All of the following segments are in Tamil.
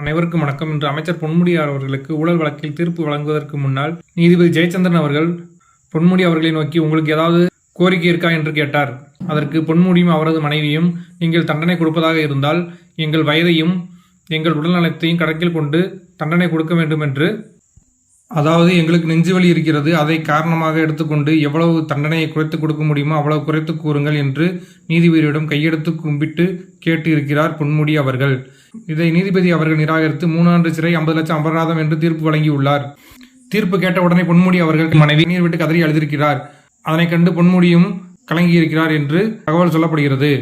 அனைவருக்கும் வணக்கம். இன்று அமைச்சர் பொன்முடியார் அவர்களுக்கு ஊழல் வழக்கில் தீர்ப்பு வழங்குவதற்கு முன்னால் நீதிபதி ஜெயச்சந்திரன் அவர்கள் பொன்முடி அவர்களை நோக்கி உங்களுக்கு ஏதாவது கோரிக்கை இருக்கா என்று கேட்டார். அதற்கு பொன்முடியும் அவரது மனைவியும் நீங்கள் தண்டனை கொடுப்பதாக இருந்தால் எங்கள் வயதையும் எங்கள் உடல்நலத்தையும் கணக்கில் கொண்டு தண்டனை கொடுக்க வேண்டும் என்று அதாவது எங்களுக்கு நெஞ்சுவலி இருக்கிறது அதை காரணமாக எடுத்துக்கொண்டு எவ்வளவு தண்டனையை குறைத்து கொடுக்க முடியுமோ அவ்வளவு குறைத்து கூறுங்கள் என்று நீதிபதியிடம் கையெடுத்து கும்பிட்டு கேட்டு இருக்கிறார் பொன்முடி அவர்கள். இதை நீதிபதி அவர்கள் நிராகரித்து மூணாண்டு சிறை ஐம்பது லட்சம் அபராதம் என்று தீர்ப்பு வழங்கியுள்ளார். தீர்ப்பு கேட்ட உடனே பொன்முடி அவர்கள் மனைவி நீர் விட்டு கதறி அழுதிருக்கிறார். அதனைக் கண்டு பொன்முடியும் கலங்கியிருக்கிறார் என்று தகவல் சொல்லப்படுகிறது.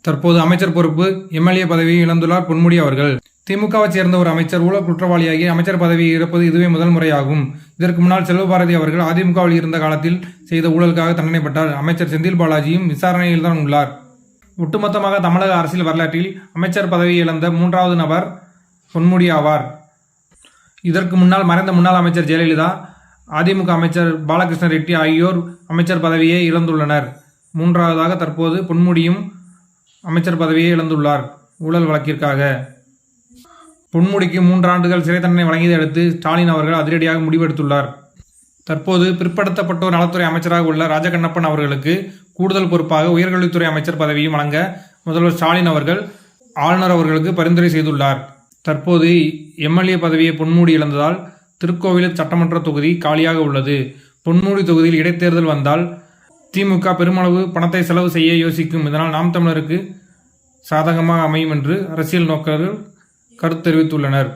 தற்போது அமைச்சர் பொறுப்பு எம்எல்ஏ பதவியை இழந்துள்ளார் பொன்முடி அவர்கள். திமுகவை சேர்ந்த ஒரு அமைச்சர் ஊழல் குற்றவாளியாகி அமைச்சர் பதவியை இழப்பது இதுவே முதல் முறையாகும். இதற்கு முன்னால் செல்வபாரதி அவர்கள் அதிமுகவில் இருந்த காலத்தில் செய்த ஊழலுக்காக தண்டனைப்பட்டார். அமைச்சர் செந்தில் பாலாஜியும் விசாரணையில் தான் உள்ளார். ஒட்டுமொத்தமாக தமிழக அரசியல் வரலாற்றில் அமைச்சர் பதவியை இழந்த மூன்றாவது நபர் பொன்முடி ஆவார். இதற்கு முன்னால் மறைந்த முன்னாள் அமைச்சர் ஜெயலலிதா அதிமுக அமைச்சர் பாலகிருஷ்ண ரெட்டி ஆகியோர் அமைச்சர் பதவியை இழந்துள்ளனர். மூன்றாவதாக தற்போது பொன்முடியும் அமைச்சர் பதவியை இழந்துள்ளார் ஊழல் வழக்கிற்காக. பொன்முடிக்கு மூன்று ஆண்டுகள் சிறை தண்டனை வழங்கியதை அடுத்து ஸ்டாலின் அவர்கள் அதிரடியாக முடிவெடுத்துள்ளார். தற்போது பிற்படுத்தப்பட்டோர் நலத்துறை அமைச்சராக உள்ள ராஜகண்ணப்பன் அவர்களுக்கு கூடுதல் பொறுப்பாக உயர்கல்வித்துறை அமைச்சர் பதவியும் வழங்க முதல்வர் ஸ்டாலின் அவர்கள் ஆளுநர் அவர்களுக்கு பரிந்துரை செய்துள்ளார். தற்போது எம்எல்ஏ பதவியை பொன்மூடி இழந்ததால் திருக்கோவில் சட்டமன்ற தொகுதி காலியாக உள்ளது. பொன்மூடி தொகுதியில் இடைத்தேர்தல் வந்தால் திமுக பெருமளவு பணத்தை செலவு செய்ய யோசிக்கும். இதனால் நாம் தமிழருக்கு சாதகமாக அமையும் என்று அரசியல் நோக்கர்கள் கருத்து தெரிவித்துள்ளனர்